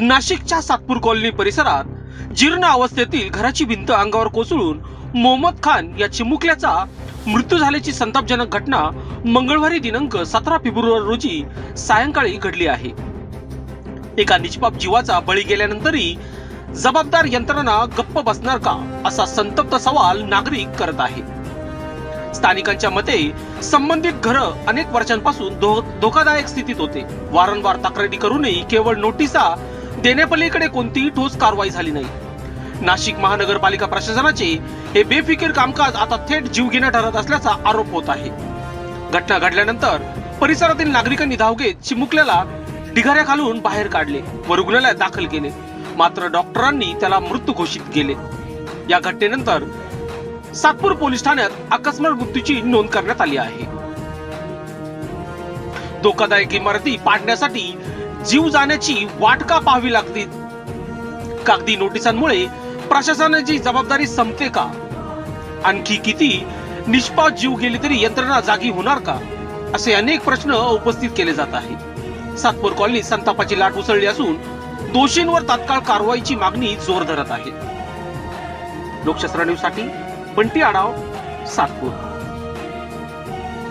नाशिकच्या सातपूर कॉलनी परिसरात जीर्ण अवस्थेतील घराची भिंत अंगावर कोसळून मोहम्मद खान या चिमुकल्याचा मृत्यू झाल्याची संतापजनक घटना मंगळवारी दिनांक सतरा फेब्रुवारी रोजी सायंकाळी घडली आहे. एका निष्पाप जीवाचा बळी गेल्यानंतरही जबाबदार यंत्रणा गप्प बसणार का असा संतप्त सवाल नागरिक करत आहे. स्थानिकांच्या मते संबंधित घर अनेक वर्षांपासून धो- धोकादायक स्थितीत होते. वारंवार तक्रारी करूनही केवळ नोटिसा देण्यापलीकडे कोणतीही ठोस कारवाई झाली नाही. नाशिक महानगरपालिका प्रशासनाचे हे बेफिकीर कामकाज आता थेट जीवघेणं ठरत असल्याचा आरोप होत आहे. घटना घडल्यानंतर परिसरातील नागरिकांनी धाव घेत चिमुकल्याला ढिगाऱ्या घालून बाहेर काढले व रुग्णालयात दाखल केले. मात्र डॉक्टरांनी त्याला मृत घोषित केले. या घटनेनंतर सातपूर पोलीस ठाण्यात अकस्मात मृत्यूची नोंद करण्यात आली आहे. धोकादायक इमारती पाडण्यासाठी जीव जाण्याची वाट का पाहावी लागते? कागदी नोटिसांमुळे प्रशासनाची जबाबदारी संपते का? आणखी किती निष्पाप जीव गेले तरी यंत्रणा जागी होणार का? असे अनेक प्रश्न उपस्थित केले जात आहेत. सातपूर कॉलनी संतापाची लाट उसळली असून दोषींवर तात्काळ कारवाईची मागणी जोर धरत आहे. लोकशास्त्र न्यूजसाठी बंटी आडाव सातपूर.